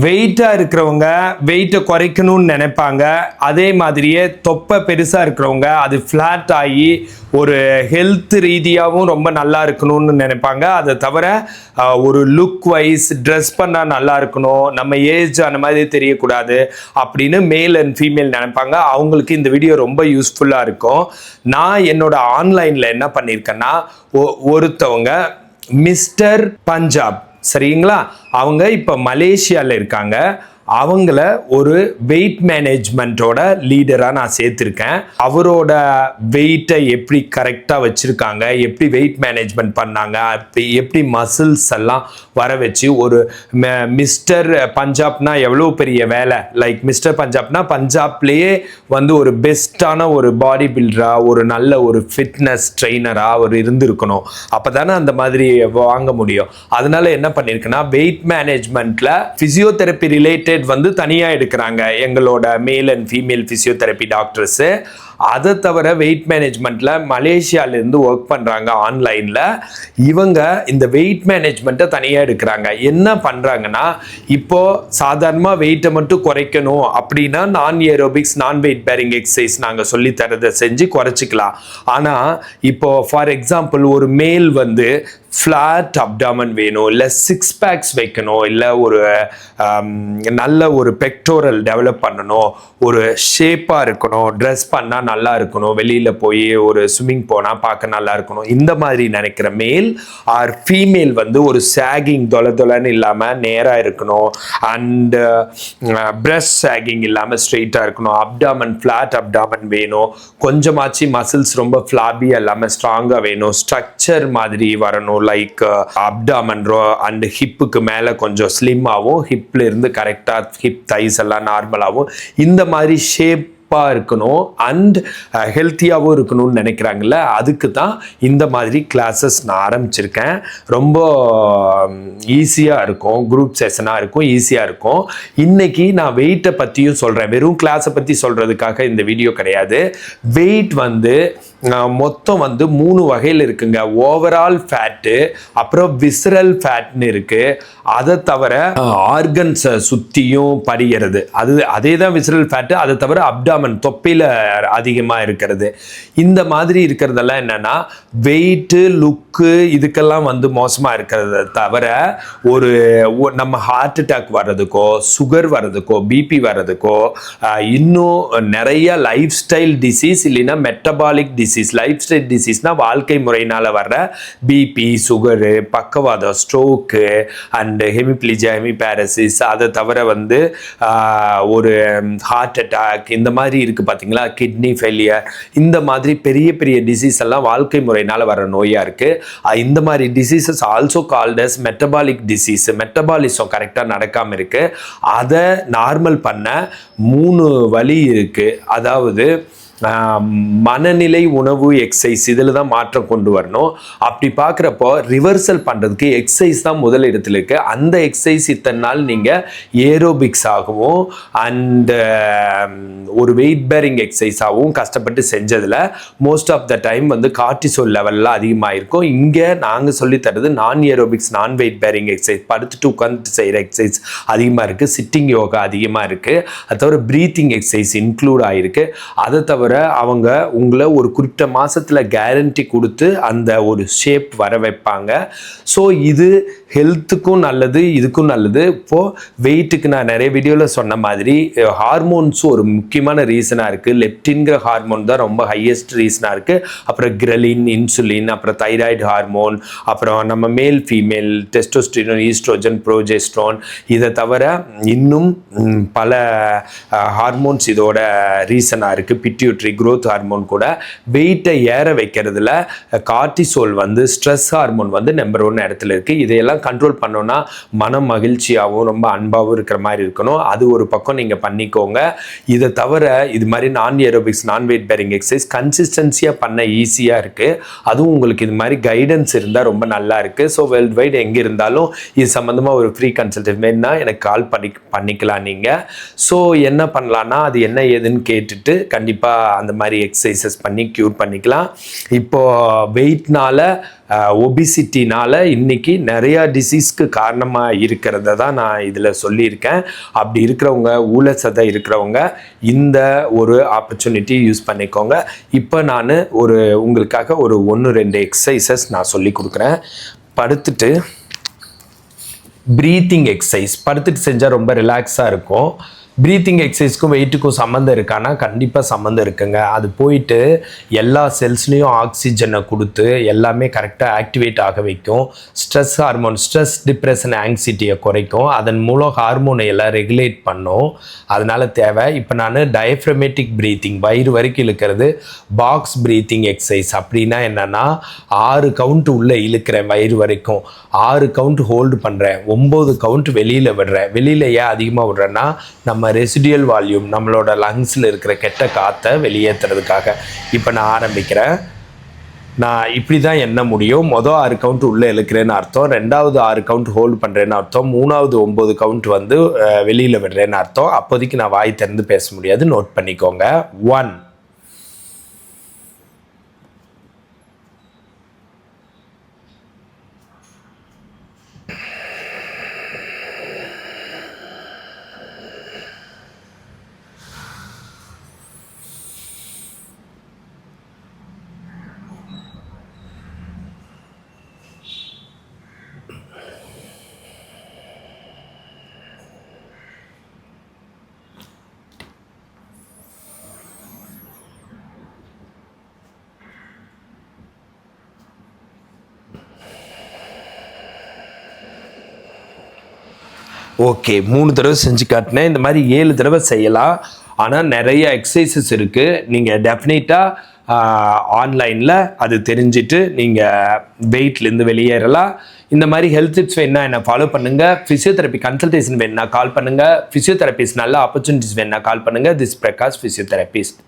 வெயிட்டாக இருக்கிறவங்க வெயிட்டை குறைக்கணும்னு நினைப்பாங்க. அதே மாதிரியே தொப்பை பெருசாக இருக்கிறவங்க அது ஃப்ளாட் ஆகி ஒரு ஹெல்த் ரீதியாகவும் ரொம்ப நல்லா இருக்கணும்னு நினைப்பாங்க. அதை தவிர ஒரு லுக் வைஸ் ட்ரெஸ் பண்ணால் நல்லா இருக்கணும் நம்ம ஏஜ் அந்த மாதிரி தெரியக்கூடாது அப்படின்னு மேல் அண்ட் ஃபீமேல் நினைப்பாங்க. அவங்களுக்கு இந்த வீடியோ ரொம்ப யூஸ்ஃபுல்லாக இருக்கும். நான் என்னோட ஆன்லைனில் என்ன பண்ணியிருக்கேன்னா ஒ- ஒருத்தவங்க மிஸ்டர் பஞ்சாப் சரிங்களா? அவங்க இப்போ மலேசியாவில் இருக்காங்க. அவங்கள ஒரு வெயிட் மேனேஜ்மெண்ட்டோட லீடராக நான் சேர்த்துருக்கேன். அவரோட வெயிட்டை எப்படி கரெக்டாக வச்சுருக்காங்க எப்படி வெயிட் மேனேஜ்மெண்ட் பண்ணாங்க அப்படி எப்படி மசில்ஸ் எல்லாம் வர வச்சு ஒரு மிஸ்டர் பஞ்சாப்னா எவ்வளோ பெரிய வேலை? லைக் மிஸ்டர் பஞ்சாப்னா பஞ்சாப்லேயே வந்து ஒரு பெஸ்ட்டான ஒரு பாடி பில்டராக ஒரு நல்ல ஒரு ஃபிட்னஸ் ட்ரெயினராக அவர் இருந்திருக்கணும். அப்போ தானே அந்த மாதிரி வாங்க முடியும். அதனால என்ன பண்ணியிருக்குன்னா வெயிட் மேனேஜ்மெண்ட்டில் ஃபிசியோதெரப்பி ரிலேட்டட் வந்து தனியாக எடுக்கிறாங்க. எங்களோட male and female physiotherapy doctors அதை தவிர வெயிட் மேனேஜ்மெண்ட்டில் மலேசியாவிலேருந்து ஒர்க் பண்ணுறாங்க ஆன்லைனில் இவங்க இந்த வெயிட் மேனேஜ்மெண்ட்டை தனியாக எடுக்கிறாங்க. என்ன பண்ணுறாங்கன்னா இப்போ சாதாரணமாக வெயிட்டை மட்டும் குறைக்கணும் அப்படின்னா நான் ஏரோபிக்ஸ் நான் வெயிட் பேரிங் எக்ஸசைஸ் நாங்கள் சொல்லித்தரதை செஞ்சு குறைச்சிக்கலாம். ஆனால் இப்போ ஃபார் எக்ஸாம்பிள் ஒரு மேல் வந்து ஃப்ளாட் அப்டாமன் வேணும் இல்லை சிக்ஸ் பேக்ஸ் வைக்கணும் இல்லை ஒரு um, நல்ல ஒரு பெக்டோரல் டெவலப் பண்ணணும் ஒரு ஷேப்பாக இருக்கணும் ட்ரெஸ் பண்ணால் நல்லா இருக்கணும். வெளியில் போய் ஒரு ஸ்விம்மிங் போனால் பார்க்க நல்லா இருக்கணும். இந்த மாதிரி நினைக்கிற மேல் ஆர் ஃபீமேல் வந்து ஒரு சேகிங் தொலை தொலைன்னு இல்லாமல் நேராக இருக்கணும். அண்டு பிரஸ்ட் சேகிங் இல்லாமல் ஸ்ட்ரெயிட்டாக இருக்கணும். அப்டாமன் ஃப்ளாட் அப்டாமன் வேணும். கொஞ்சமாச்சு மசில்ஸ் ரொம்ப ஃப்ளாபியாக இல்லாமல் ஸ்ட்ராங்காக வேணும். ஸ்ட்ரக்சர் மாதிரி வரணும். லைக் அப்டாமன் அண்டு ஹிப்புக்கு மேலே கொஞ்சம் ஸ்லிம்மாகவும் ஹிப்ல இருந்து கரெக்டாக ஹிப் தைஸ் எல்லாம் நார்மலாகவும் இந்த மாதிரி ஷேப் இருக்கணும் அண்ட் ஹெல்த்தியாகவும் இருக்கணும்னு நினைக்கிறாங்கல்ல அதுக்கு தான் இந்த மாதிரி கிளாஸஸ் நான் ஆரம்பிச்சிருக்கேன். ரொம்ப ஈஸியாக இருக்கும். குரூப் செஷனாக இருக்கும் ஈஸியாக இருக்கும். இன்னைக்கு நான் வெயிட்டை பற்றியும் சொல்கிறேன் வெறும் கிளாஸை பற்றி சொல்கிறதுக்காக இந்த வீடியோ கிடையாது. வெயிட் வந்து மொத்தம் வந்து மூணு வகையில் இருக்குங்க. ஓவரால் ஃபேட்டு அப்புறம் விசரல் ஃபேட்னு இருக்குது அதை தவிர ஆர்கன்ஸை சுற்றியும் படிகிறது. அது அதே தான் விசரல் ஃபேட்டு அதை தவிர அப்டாமன் தொப்பையில் அதிகமாக இருக்கிறது. இந்த மாதிரி இருக்கிறதெல்லாம் என்னென்னா வெயிட்டு லுக்கு இதுக்கெல்லாம் வந்து மோசமாக இருக்கிறத தவிர ஒரு நம்ம ஹார்ட் அட்டாக் வர்றதுக்கோ சுகர் வர்றதுக்கோ பிபி வர்றதுக்கோ இன்னும் நிறைய லைஃப் ஸ்டைல் டிசீஸ் இல்லைன்னா மெட்டபாலிக் டிசீஸ் லைஃப் ஸ்டைல் டிசீஸ்னால் வாழ்க்கை முறையினால் வர்ற பிபி சுகரு பக்கவாதம் ஸ்ட்ரோக்கு அண்டு ஹெமிப்ளிஜா ஹெமிபேரசிஸ் அதை தவிர வந்து ஒரு ஹார்ட் அட்டாக் இந்த மாதிரி இருக்குது பார்த்தீங்களா கிட்னி ஃபெயிலியர் இந்த மாதிரி பெரிய பெரிய டிசீஸ் எல்லாம் வாழ்க்கை முறையினால் வர நோயாக இருக்குது இந்த மாதிரி diseases also called as metabolic disease metabolism கரெக்டாக நடக்காமல் இருக்குது அதை நார்மல் பண்ண மூணு வழி இருக்குது அதாவது மனநிலை உணவு எக்ஸசைஸ் இதில் தான் மாற்றம் கொண்டு வரணும். அப்படி பார்க்குறப்போ ரிவர்சல் பண்ணுறதுக்கு எக்ஸசைஸ் தான் முதல் இடத்துல இருக்குது அந்த எக்ஸசைஸ் இத்தனை நாள் நீங்கள் ஏரோபிக்ஸ் ஆகவும் அண்டு ஒரு வெயிட் பேரிங் எக்ஸசைஸாகவும் கஷ்டப்பட்டு செஞ்சதில் மோஸ்ட் ஆஃப் த டைம் வந்து கார்டிசோல் லெவல்லாம் அதிகமாக இருக்கும் இங்கே நாங்கள் சொல்லித்தரது நான் ஏரோபிக்ஸ் நான் வெயிட் பேரிங் எக்ஸசைஸ் படுத்துட்டு உட்காந்துட்டு செய்கிற எக்ஸசைஸ் அதிகமாக இருக்குது சிட்டிங் யோகா அதிகமாக இருக்குது அது தவிர ப்ரீத்திங் எக்ஸசைஸ் இன்க்ளூட் ஆகிருக்கு அதை தவிர அவங்க உங்களை ஒரு குறிப்பிட்ட மாதத்தில் கேரண்டி கொடுத்து அந்த ஒரு ஷேப் வர வைப்பாங்க. ஸோ இது ஹெல்த்துக்கும் நல்லது இதுக்கும் நல்லது. இப்போது வெயிட்டுக்கு நான் நிறைய வீடியோவில் சொன்ன மாதிரி ஹார்மோன்ஸும் ஒரு முக்கியமான ரீசனாக இருக்குது லெப்டின்கிற ஹார்மோன் தான் ரொம்ப ஹையஸ்ட் ரீசனாக இருக்குது அப்புறம் கிரலின் இன்சுலின் அப்புறம் தைராய்டு ஹார்மோன் அப்புறம் நம்ம மேல் ஃபீமேல் டெஸ்டோஸ்டிரோன் ஈஸ்ட்ரோஜன் ப்ரோஜெஸ்ட்ரோன் இதை தவிர இன்னும் பல ஹார்மோன்ஸ் இதோட ரீசனாக இருக்குது பிட்யூட்ரி க்ரோத் ஹார்மோன் கூட. வெயிட்டை ஏற வைக்கிறதுல கார்டிசோல் வந்து ஸ்ட்ரெஸ் ஹார்மோன் வந்து நம்பர் ஒன் இடத்துல இருக்குது இதையெல்லாம் கண்ட்ரோல் பண்ணோன்னா மனம் மகிழ்ச்சியாகவும் ரொம்ப அன்பாகவும் இருக்கிற மாதிரி இருக்கணும். அது ஒரு பக்கம் நீங்கள் பண்ணிக்கோங்க. இதை தவிர இது மாதிரி நான் ஏரோபிக்ஸ் நான் வெயிட் பேரிங் எக்ஸசைஸ் கன்சிஸ்டன்சியாக பண்ண ஈஸியாக இருக்குது அதுவும் உங்களுக்கு இது மாதிரி கைடன்ஸ் இருந்தால் ரொம்ப நல்லா இருக்குது ஸோ வேர்ல்டு வைட் எங்கே இருந்தாலும் இது சம்மந்தமாக ஒரு ஃப்ரீ கன்சல்டேட் வேணும்னா எனக்கு கால் பண்ணி பண்ணிக்கலாம் நீங்கள் ஸோ என்ன பண்ணலான்னா அது என்ன ஏதுன்னு கேட்டுட்டு கண்டிப்பாக அந்த மாதிரி எக்ஸசைசஸ் பண்ணி க்யூர் பண்ணிக்கலாம். இப்போது வெயிட்னால ஒபிசிட்டினால் இன்னைக்கு நிறையா டிசீஸ்க்கு காரணமாக இருக்கிறத தான் நான் இதில் சொல்லியிருக்கேன். அப்படி இருக்கிறவங்க ஊழசதை இருக்கிறவங்க இந்த ஒரு ஆப்பர்ச்சுனிட்டி யூஸ் பண்ணிக்கோங்க. இப்போ நான் ஒரு உங்களுக்காக ஒரு ஒன்று ரெண்டு எக்ஸசைசஸ் நான் சொல்லி கொடுக்குறேன். படுத்துட்டு ப்ரீத்திங் எக்ஸசைஸ் படுத்துட்டு செஞ்சால் ரொம்ப ரிலாக்ஸாக இருக்கும். ப்ரீத்திங் எக்ஸசைஸ்க்கும் வெயிட்டுக்கும் சம்மந்தம் இருக்கானா கண்டிப்பாக சம்மந்தம் இருக்குங்க. அது போயிட்டு எல்லா செல்ஸ்லேயும் ஆக்சிஜனை கொடுத்து எல்லாமே கரெக்டாக ஆக்டிவேட் ஆக வைக்கும். ஸ்ட்ரெஸ் ஹார்மோன் ஸ்ட்ரெஸ் டிப்ரெஷன் ஆங்ஸிட்டியை குறைக்கும். அதன் மூலம் ஹார்மோனை எல்லாம் ரெகுலேட் பண்ணும். அதனால் தேவை. இப்போ நான் டயஃப்ரமேட்டிக் ப்ரீத்திங் வயிறு வரைக்கும் இழுக்கிறது பாக்ஸ் ப்ரீத்திங் எக்ஸசைஸ் அப்படின்னா என்னென்னா ஆறு கவுண்ட் உள்ளே இழுக்கிறேன் வயிறு வரைக்கும். ஆறு கவுண்ட் ஹோல்டு பண்ணுறேன் ஒம்பது கவுண்ட் வெளியில் விடுறேன். வெளியில் ஏன் அதிகமாக விடுறேன்னா நம்ம ரெசிடியல் வால்யூம் நம்மளோட லங்ஸில் இருக்கிற கெட்ட காற்றை வெளியேற்றுறதுக்காக இப்போ நான் ஆரம்பிக்கிறேன். நான் இப்படி தான் என்ன முடியும்? மொதல் ஆறு கவுண்ட் உள்ளே இழுக்கிறேன்னு அர்த்தம். ரெண்டாவது ஆறு கவுண்ட் ஹோல்டு பண்ணுறேன்னு அர்த்தம். மூணாவது ஒம்பது கவுண்ட் வந்து வெளியில் விடுறேன்னு அர்த்தம். அப்போதைக்கு நான் வாய் திறந்து பேச முடியாது. நோட் பண்ணிக்கோங்க. ஒன் ஓகே மூணு தடவை செஞ்சு காட்டினேன். இந்த மாதிரி ஏழு தடவை செய்யலாம். ஆனால் நிறைய எக்ஸசைசஸ் இருக்குது நீங்கள் டெஃபினட்டாக ஆன்லைனில் அது தெரிஞ்சுட்டு நீங்கள் வெயிட்லேருந்து வெளியேறலாம். இந்த மாதிரி ஹெல்த் டிப்ஸ் வேணா என்ன ஃபாலோ பண்ணுங்கள் ஃபிசியோதெரப்பி கன்சல்டேஷன் வேணா கால் பண்ணுங்கள் ஃபிசியோதெரபிஸ்ட் நல்ல ஆப்பர்ச்சுனிட்டிஸ் வேணா கால் பண்ணுங்கள் திஸ் பிரகாஷ் ஃபிசியோதெரபிஸ்ட்